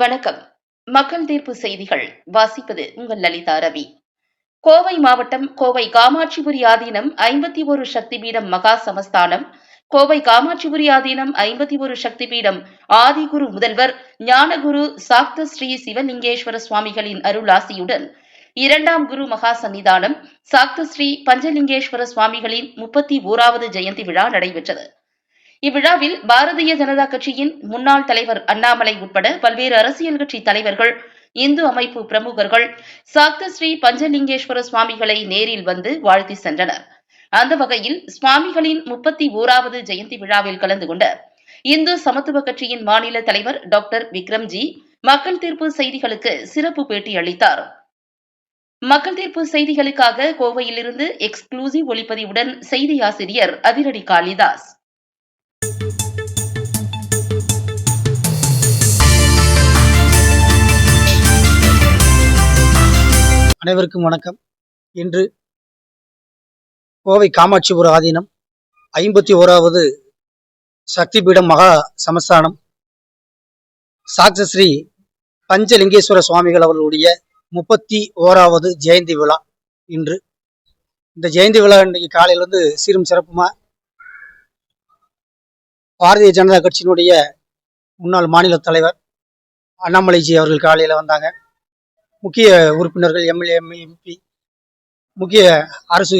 வணக்கம். மக்கள் தீர்ப்பு செய்திகள். வாசிப்பது உங்கள் லலிதா ரவி. கோவை மாவட்டம் கோவை காமாட்சிபுரி ஆதீனம் ஐம்பத்தி ஒரு சக்தி பீடம் மகா சமஸ்தானம். கோவை காமாட்சிபுரி ஆதீனம் ஐம்பத்தி ஒரு சக்தி பீடம் ஆதிகுரு முதல்வர் ஞானகுரு சாக்த ஸ்ரீ சிவலிங்கேஸ்வர சுவாமிகளின் அருளாசியுடன் இரண்டாம் குரு மகா சன்னிதானம் சாக்த ஸ்ரீ பஞ்சலிங்கேஸ்வர சுவாமிகளின் முப்பத்தி ஓராவது ஜெயந்தி விழா நடைபெற்றது. இவ்விழாவில் பாரதிய ஜனதா கட்சியின் முன்னாள் தலைவர் அண்ணாமலை உட்பட பல்வேறு அரசியல் கட்சி தலைவர்கள் இந்து அமைப்பு பிரமுகர்கள் சாக்த ஸ்ரீ பஞ்சலிங்கேஸ்வர சுவாமிகளை நேரில் வந்து வாழ்த்தி சென்றனர். அந்த வகையில் சுவாமிகளின் முப்பத்தி ஓராவது ஜெயந்தி விழாவில் கலந்து கொண்ட இந்து சமத்துவ கட்சியின் மாநில தலைவர் டாக்டர் விக்ரம்ஜி மக்கள் தீர்ப்பு செய்திகளுக்கு சிறப்பு பேட்டி அளித்தார். மக்கள் தீர்ப்பு செய்திகளுக்காக கோவையிலிருந்து எக்ஸ்க்ளூசிவ் ஒளிப்பதிவுடன் செய்தி ஆசிரியர் அதிரடி காளிதாஸ். அனைவருக்கும் வணக்கம். இன்று கோவை காமாட்சிபுர ஆதீனம் ஐம்பத்தி ஓராவது சக்தி பீடம் மகா சமஸ்தானம். சாக்சஸ்ரீ பஞ்சலிங்கேஸ்வர சுவாமிகள் அவர்களுடைய முப்பத்தி ஓராவது ஜெயந்தி விழா இன்று. இந்த ஜெயந்தி விழா இன்றைக்கு காலையிலேருந்து சீரும் சிறப்புமா? பாரதிய ஜனதா கட்சியினுடைய முன்னாள் மாநில தலைவர் அண்ணாமலைஜி அவர்கள் காலையில் வந்தாங்க. முக்கிய உறுப்பினர்கள் எம்எல்ஏ எம்பி முக்கிய அரசு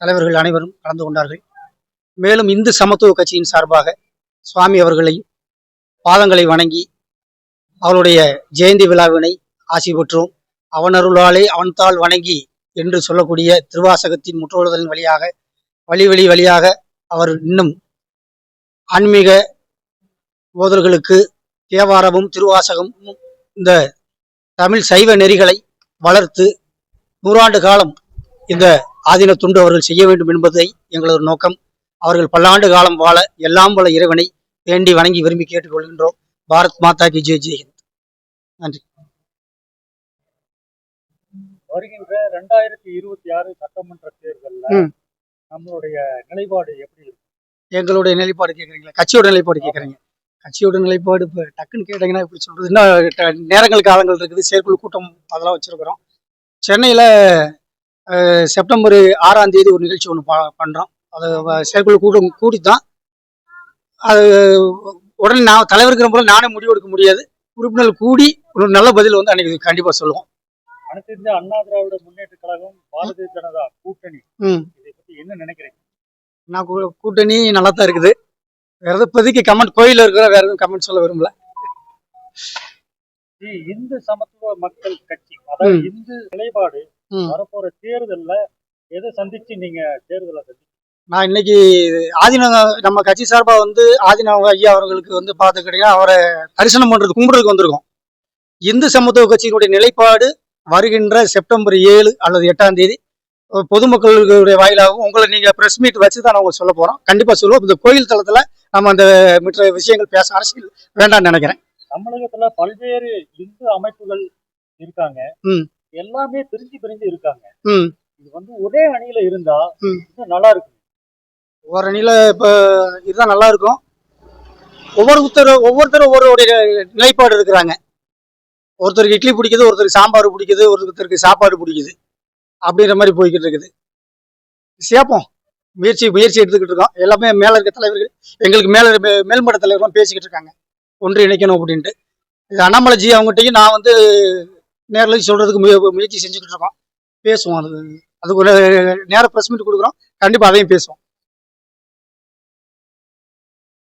தலைவர்கள் அனைவரும் கலந்து கொண்டார்கள். மேலும் இந்து சமத்துவ கட்சியின் சார்பாக சுவாமி அவர்களை பாதங்களை வணங்கி அவருடைய ஜெயந்தி விழாவினை ஆசி பெற்றோம். அவனருளாலே அவன்தாள் வணங்கி என்று சொல்லக்கூடிய திருவாசகத்தின் முற்றோழுதலின் வழியாக வழி வழி வழியாக அவர் இன்னும் ஆன்மீக ஓதல்களுக்கு தேவாரமும் திருவாசகமும் இந்த தமிழ் சைவ நெறிகளை வளர்த்து நூறாண்டு காலம் இந்த ஆதீன துண்டு அவர்கள் செய்ய வேண்டும் என்பதை எங்களது நோக்கம். அவர்கள் பல்லாண்டு காலம் வாழ எல்லாம் வல்ல இறைவனை வேண்டி வணங்கி விரும்பி கேட்டுக்கொள்கின்றோம். பாரத் மாதா கி ஜெய் ஜெய் ஹிந்த். நன்றி. வருகின்ற ரெண்டாயிரத்தி இருபத்தி ஆறு சட்டமன்ற தேர்தல்ல. நம்மளுடைய நிலைப்பாடு எப்படி எங்களுடைய நிலைப்பாடு கேட்குறீங்களா கட்சியோட நிலைப்பாடு கேட்குறீங்க கட்சியோட நிலைப்பாடு இப்போ டக்குன்னு கேட்டீங்கன்னா எப்படி சொல்றது இன்னும் நேரங்கள் காலங்கள் இருக்குது. செயற்குழு கூட்டம் அதெல்லாம் வச்சிருக்கிறோம். சென்னையில் செப்டம்பர் ஆறாம் தேதி ஒரு நிகழ்ச்சி ஒன்று பண்ணுறோம் அது செயற்குழு கூட்டம் கூடி தான் அது உடனே நான் தலைவருக்கிற போல நானே முடிவு எடுக்க முடியாது. உறுப்பினர்கள் கூடி ஒரு நல்ல பதில் வந்து அன்னைக்கு கண்டிப்பாக சொல்லுவோம். அனைத்து இந்திய அண்ணா திராவிட முன்னேற்ற கழகம் பாரதிய ஜனதா கூட்டணி. ம். இதை பத்தி என்ன நினைக்கிறீங்க? நான் கூட்டணி நல்லா தான் இருக்குது. வேற எதுவும் இப்போதைக்கு கமெண்ட் கோயிலில் இருக்கிற வேற எதுவும் கமெண்ட் சொல்ல விரும்பல. இந்து சமத்துவ மக்கள் கட்சி அதாவது. இந்து நிலைப்பாடு. வரப்போற தேர்தல்ல எதை சந்திச்சு நீங்க தேர்தலை சந்திச்சு நான் இன்னைக்கு ஆதின நம்ம கட்சி சார்பா வந்து ஆதின ஐயா அவர்களுக்கு வந்து பார்த்துக்கிட்டீங்கன்னா அவரை தரிசனம் பண்றது கும்பிடுறதுக்கு வந்திருக்கோம். இந்து சமத்துவ கட்சியினுடைய நிலைப்பாடு வருகின்ற செப்டம்பர் ஏழு அல்லது எட்டாம் தேதி பொதுமக்களுடைய வாயிலாகவும் உங்களை நீங்க பிரஸ் மீட் வச்சு தான் நாங்கள் சொல்ல போறோம். கண்டிப்பா சொல்லுவோம். இந்த கோயில் தளத்துல நம்ம அந்த மற்ற விஷயங்கள் பேச அரசியல் வேண்டாம்னு நினைக்கிறேன். தமிழகத்துல பல்வேறு இந்து அமைப்புகள் இருக்காங்க. ம். எல்லாமே பிரிஞ்சு பிரிஞ்சு இருக்காங்க. ம். இது வந்து ஒரே அணியில இருந்தா. இன்னும் நல்லா இருக்கும். ஒரு அணியில இப்போ இதுதான் நல்லா இருக்கும். ஒவ்வொருத்தர் ஒவ்வொருத்தரும் ஒவ்வொருடைய நிலைப்பாடு இருக்கிறாங்க ஒருத்தருக்கு இட்லி பிடிக்குது ஒருத்தருக்கு சாம்பார் பிடிக்குது ஒருத்தருக்கு சாப்பாடு பிடிக்குது. அப்படின்ற மாதிரி போய்கிட்டு இருக்குது. சேப்போம் முயற்சி முயற்சி எடுத்துக்கிட்டு இருக்கோம். எல்லாமே மேல இருக்க தலைவர்கள் எங்களுக்கு மேல மேல்மட்ட தலைவர்களும் பேசிக்கிட்டு இருக்காங்க. ஒன்று இணைக்கணும் அப்படின்ட்டு. இது அண்ணாமலைஜி அவங்ககிட்டையும் நான் வந்து நேரில் சொல்றதுக்கு முய- முயற்சி செஞ்சுக்கிட்டு இருக்கோம். பேசுவோம் அது அதுக்கு ஒரு நேர ப்ரெஸ் மீட் கொடுக்குறோம். கண்டிப்பாக அதையும் பேசுவோம்.